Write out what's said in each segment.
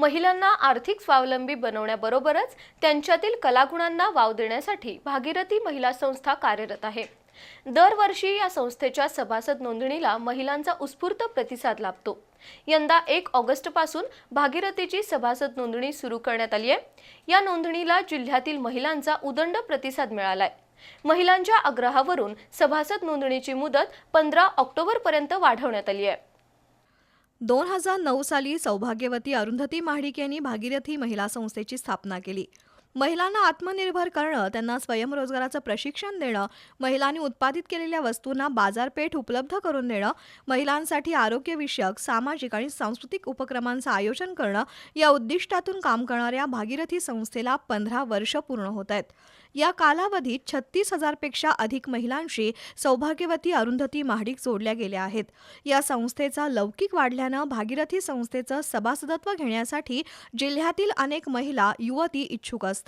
महिलांना आर्थिक स्वावलंबी बनवण्याबरोबरच त्यांच्यातील कलागुणांना वाव देण्यासाठी भागीरथी महिला संस्था कार्यरत आहे. दरवर्षी या संस्थेच्या सभासद नोंदणीला महिलांचा उत्स्फूर्त प्रतिसाद लाभतो. यंदा एक ऑगस्टपासून भागीरथीची सभासद नोंदणी सुरू करण्यात आली आहे. या नोंदणीला जिल्ह्यातील महिलांचा उदंड प्रतिसाद मिळालाय. महिलांच्या आग्रहावरून सभासद नोंदणीची मुदत पंधरा ऑक्टोबरपर्यंत वाढवण्यात आली आहे. दोन हजार नऊ साली सौभाग्यवती अरुंधती महाडिक यांनी भागीरथी महिला संस्थेची स्थापना केली. महिलांना आत्मनिर्भर करणं त्यांना स्वयंरोजगाराचं प्रशिक्षण देणं महिलांनी उत्पादित केलेल्या वस्तूंना बाजारपेठ उपलब्ध करून देणं महिलांसाठी आरोग्यविषयक सामाजिक आणि सांस्कृतिक उपक्रमांचं आयोजन करणं या उद्दिष्टातून काम करणाऱ्या भागीरथी संस्थेला पंधरा वर्ष पूर्ण होत आहेत. या कालावधीत छत्तीस हजारपेक्षा अधिक महिलांशी सौभाग्यवती अरुंधती महाडिक जोडल्या गेल्या आहेत. या संस्थेचा लौकिक वाढल्यानं भागीरथी संस्थेचं सभासदत्व घेण्यासाठी जिल्ह्यातील अनेक महिला युवती इच्छुक असतात.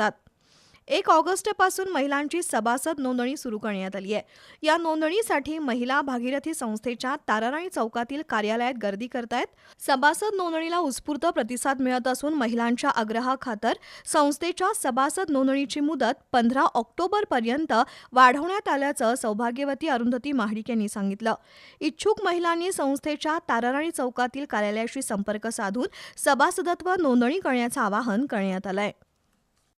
एक ऑगस्टपासून महिलांची सभासद नोंदणी सुरू करण्यात आली आहे. या नोंदणीसाठी महिला भागीरथी संस्थेच्या ताराराणी चौकातील कार्यालयात गर्दी करतायत. सभासद नोंदणीला उत्स्फूर्त प्रतिसाद मिळत असून महिलांच्या आग्रहाखातर संस्थेच्या सभासद नोंदणीची मुदत पंधरा ऑक्टोबरपर्यंत वाढवण्यात आल्याचं सौभाग्यवती अरुंधती महाडिक यांनी सांगितलं. इच्छुक महिलांनी संस्थेच्या ताराराणी चौकातील कार्यालयाशी संपर्क साधून सभासदत्व नोंदणी करण्याचं आवाहन करण्यात आलं आहे